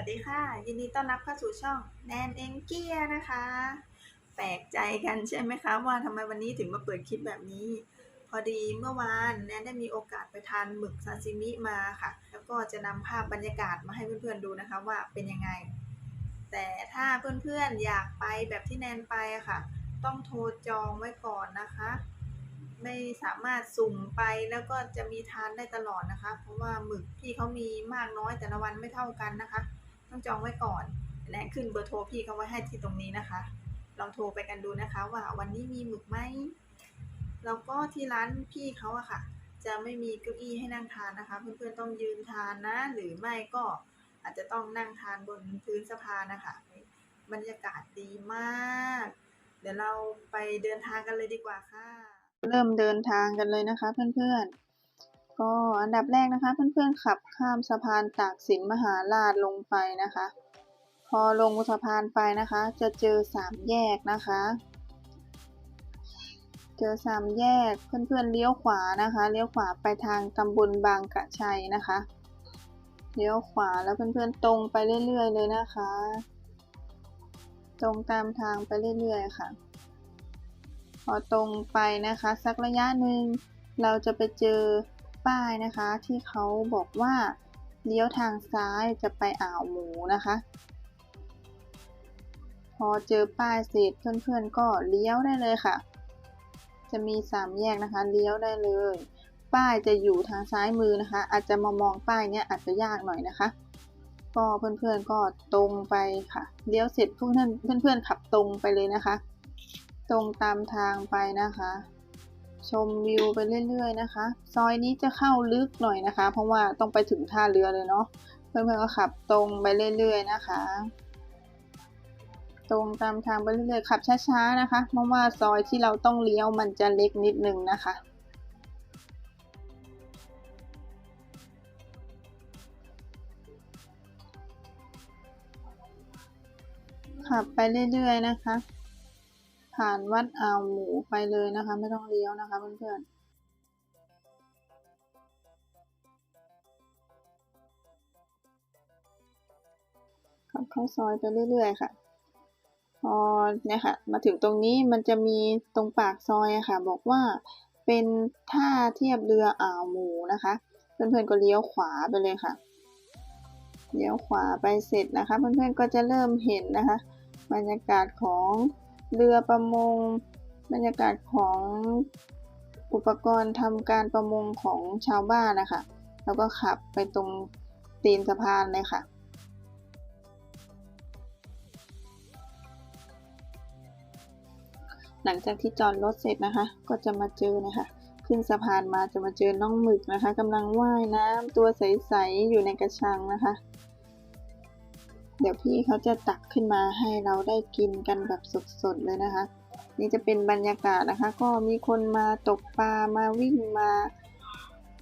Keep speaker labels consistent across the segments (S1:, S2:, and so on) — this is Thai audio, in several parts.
S1: วัสดีค่ะ ยินดีต้อนรับเข้าสู่ช่องแนนเองเกียนะคะ แปลกใจกันใช่ไหมคะ ว่าทำไมวันนี้ถึงมาเปิดคลิปแบบนี้ พอดีเมื่อวานแนนได้มีโอกาสไปทานหมึกซาซิมิมาค่ะ แล้วก็จะนำภาพบรรยากาศมาให้เพื่อนๆดูนะคะว่าเป็นยังไง แต่ถ้าเพื่อนๆอยากไปแบบที่แนนไปค่ะ ต้องโทรจองไว้ก่อนนะคะ ไม่สามารถสุ่มไปแล้วก็จะมีทานได้ตลอดนะคะ เพราะว่าหมึกพี่เขามีมากน้อยแต่ละวันไม่เท่ากันนะคะ ต้องจองไว้ก่อนแนะขึ้นเบอร์โทรพี่เขาไว้ให้ที่ตรงนี้นะคะ ลองโทรไปกันดูนะคะ ว่าวันนี้มีหมึกไหมแล้วก็ที่ร้านพี่เขาอะค่ะ จะไม่มีเก้าอี้ให้นั่งทานนะคะ เพื่อนๆต้องยืนทานนะ หรือไม่ก็อาจจะต้องนั่งทานบนพื้นสะพานนะคะบรรยากาศดีมาก เดี๋ยวเราไปเดินทางกันเลยดีกว่าค่ะ เริ่มเดินทางกันเลยนะคะเพื่อนๆ ก็อันดับแรกนะคะ เพื่อนๆขับข้ามสะพานตากสินมหาราชลงไปนะคะ พอลงสะพานไปนะคะ จะเจอสามแยกนะคะ เจอสามแยกเพื่อนๆเลี้ยวขวานะคะเลี้ยวขวาไปทางตำบลบางกระชัยนะคะเลี้ยวขวาแล้วเพื่อนๆตรงไปเรื่อยๆเลยนะคะ ตรงตามทางไปเรื่อยๆค่ะ พอตรงไปนะคะ สักระยะหนึ่งเราจะไปเจอ ป้ายนะคะ ที่เขาบอกว่าเลี้ยวทางซ้ายจะไปอ่าวหมูนะคะ พอเจอป้ายเสร็จเพื่อนๆก็เลี้ยวได้เลยค่ะ จะมีสามแยกนะคะเลี้ยวได้เลย ป้ายจะอยู่ทางซ้ายมือนะคะ อาจจะมามองป้ายเนี้ยอาจจะยากหน่อยนะคะ ก็เพื่อนๆก็ตรงไปค่ะเลี้ยวเสร็จเพวกท่านๆเพื่อนๆขับตรงไปเลยนะคะ ตรงตามทางไปนะคะ ชมวิวไปเรื่อยๆนะคะ ซอยนี้จะเข้าลึกหน่อยนะคะ เพราะว่าต้องไปถึงท่าเรือเลยเนาะเพื่อนๆก็ขับตรงไปเรื่อยๆนะคะ ตรงตามทางไปเรื่อยๆขับช้าๆนะคะ เพราะว่าซอยที่เราต้องเลี้ยวมันจะเล็กนิดนึงนะคะขับไปเรื่อยๆนะคะ ผ่านวัดอ่าวหมูไปเลยนะคะ ไม่ต้องเลี้ยวนะคะเพื่อนๆขับเข้าซอยไปเรื่อยๆค่ะ พอเนี่ยค่ะ มาถึงตรงนี้มันจะมีตรงปากซอยอะค่ะ บอกว่าเป็นท่าเทียบเรืออ่าวหมูนะคะ เพื่อนๆก็เลี้ยวขวาไปเลยค่ะ เลี้ยวขวาไปเสร็จนะคะ เพื่อนๆก็จะเริ่มเห็นนะคะ บรรยากาศของ เรือประมง บรรยากาศของอุปกรณ์ทำการประมงของชาวบ้านนะคะ แล้วก็ขับไปตรงตีนสะพานเลยค่ะหลังจากที่จอดรถเสร็จนะคะ ก็จะมาเจอนะคะ ขึ้นสะพานมาจะมาเจอน้องหมึกนะคะกำลังว่ายน้ำตัวใส ๆ อยู่ในกระชังนะคะ เดี๋ยวพี่เขาจะตักขึ้นมาให้เราได้กินกันแบบสดๆเลยนะคะ นี่จะเป็นบรรยากาศนะคะ ก็มีคนมาตกปลามาวิ่งมา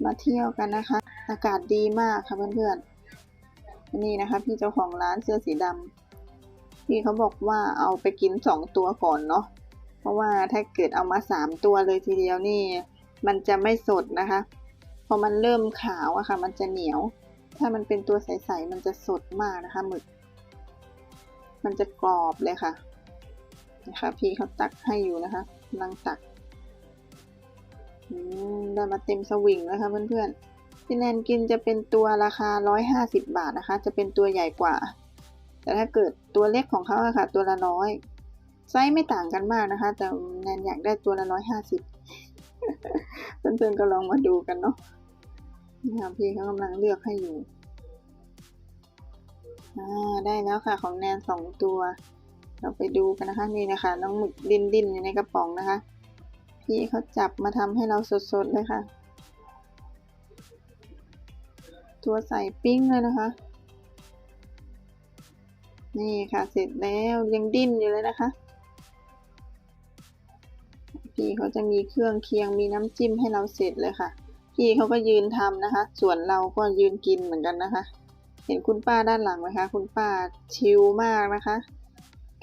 S1: มาเที่ยวกันนะคะ อากาศดีมากค่ะเพื่อนๆนี่นะคะ พี่เจ้าของร้านเสื้อสีดำพี่เขาบอกว่าเอาไปกินสองตัวก่อนเนาะเพราะว่าถ้าเกิดเอามาสามตัวเลยทีเดียวนี่ มันจะไม่สดนะคะพอมันเริ่มขาวอะค่ะ มันจะเหนียว ถ้ามันเป็นตัวใสๆมันจะสดมากนะคะหมึก มันจะกรอบเลยค่ะนะคะพี่เขาตักให้อยู่นะคะกำลังตักได้มาเต็มสวิงแล้วค่ะเพื่อนๆที่แนนกินจะเป็นตัวราคา 150 บาทนะคะ จะเป็นตัวใหญ่กว่า แต่ถ้าเกิดตัวเล็กของเขาอะค่ะ ตัวละร้อยไซส์ไม่ต่างกันมากนะคะ แต่แนนอยากได้ตัวละร้อยห้าสิบเพื่อนๆก็ลองมาดูกันเนาะนี่ค่ะพี่เขากำลังเลือกให้อยู่ ได้แล้วค่ะของแนนสองตัว เราไปดูกันนะคะนี่นะคะน้องหมึกดินดินอยู่ในกระป๋องนะคะ พี่เขาจับมาทำให้เราสดๆเลยค่ะ ตัวใส่ปิ้งเลยนะคะ นี่ค่ะเสร็จแล้วยังดิ้นอยู่เลยนะคะ พี่เขาจะมีเครื่องเคียงมีน้ำจิ้มให้เราเสร็จเลยค่ะ พี่เขาก็ยืนทำนะคะ ส่วนเราก็ยืนกินเหมือนกันนะคะ เห็นคุณป้าด้านหลังไหมคะ คุณป้าชิลมากนะคะ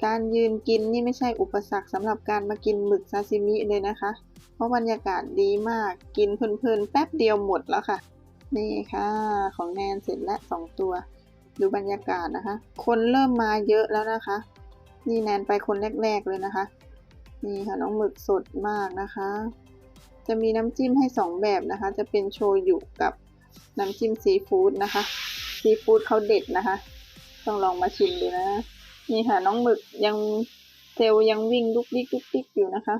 S1: การยืนกินนี่ไม่ใช่อุปสรรคสำหรับการมากินหมึกซาซิมิเลยนะคะ เพราะบรรยากาศดีมากกินเพลินๆ แป๊บเดียวหมดแล้วค่ะ นี่ค่ะของแนนเสร็จแล้วสองตัว ดูบรรยากาศนะคะ คนเริ่มมาเยอะแล้วนะคะ นี่แนนไปคนแรกๆเลยนะคะ นี่ค่ะน้องหมึกสดมากนะคะ จะมีน้ำจิ้มให้สองแบบนะคะ จะเป็นโชยุกับน้ำจิ้มซีฟู้ดนะคะ ซีฟู้ดเขาเด็ดนะคะ ต้องลองมาชิมดูนะ นี่ค่ะน้องหมึกยังเซลยังวิ่งลุกดิกลุกดิกอยู่นะคะ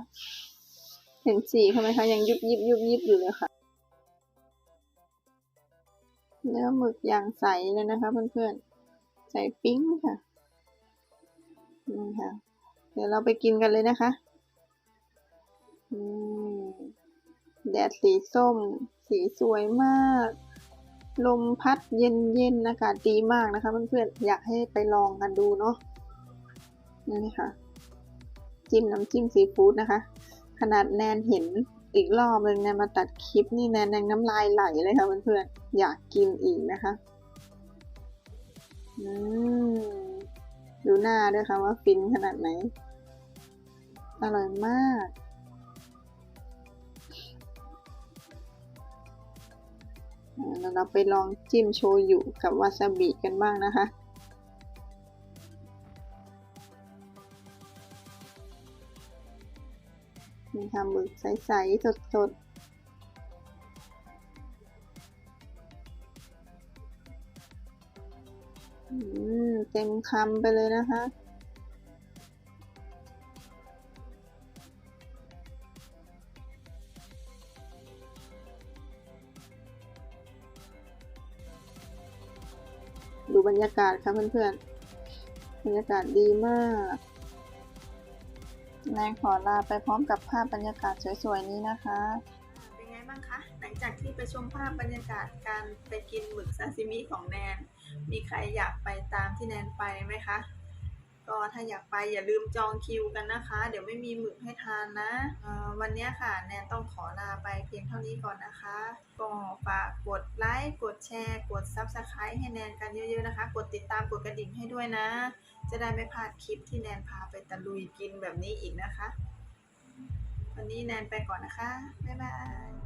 S1: เห็นสีเขาไหมคะยังยุบยิบยุบยิบอยู่เลยค่ะ เนื้อหมึกอย่างใสเลยนะคะเพื่อนๆ ใสปิ้งค่ะนี่ค่ะ เดี๋ยวเราไปกินกันเลยนะคะอืมแดดสีส้ม สีสวยมาก ลมพัดเย็นๆอากาศดีมากนะคะเพื่อนๆอยากให้ไปลองกันดูเนาะนี่ค่ะ จิ้มน้ำจิ้มซีฟู้ดนะคะ ขนาดแนนเห็นอีกรอบเลยแนนมาตัดคลิปนี่แนนยังน้ำลายไหลเลยค่ะเพื่อนๆอยากกินอีกนะคะอืมดูหน้าด้วยค่ะว่าฟินขนาดไหน อร่อยมาก อ่าแล้วเราไปลองจิ้มโชยุกับวาซาบิกันบ้างนะคะนี่ค่ะหมึกใส ๆ สด ๆเต็มคำไปเลยนะคะ บรรยากาศค่ะเพื่อนๆ บรรยากาศดีมากแนนขอลาไปพร้อมกับภาพบรรยากาศสวยๆนี้นะคะ เป็นไงบ้างคะ หลังจากที่ไปชมภาพบรรยากาศการไปกินหมึกซาซิมิของแนน มีใครอยากไปตามที่แนนไปไหมคะ ก็ถ้าอยากไปอย่าลืมจองคิวกันนะคะ เดี๋ยวไม่มีหมึกให้ทานนะวันนี้ค่ะแนนต้องขอลาไปเพียงเท่านี้ก่อนนะคะก็ฝากกดไลค์กดแชร์ กด Subscribe ให้แนนกันเยอะๆนะคะ กดติดตามกดกระดิ่งให้ด้วยนะ จะได้ไม่พลาดคลิปที่แนนพาไปตะลุยกินแบบนี้อีกนะคะ วันนี้แนนไปก่อนนะคะ บ๊ายบาย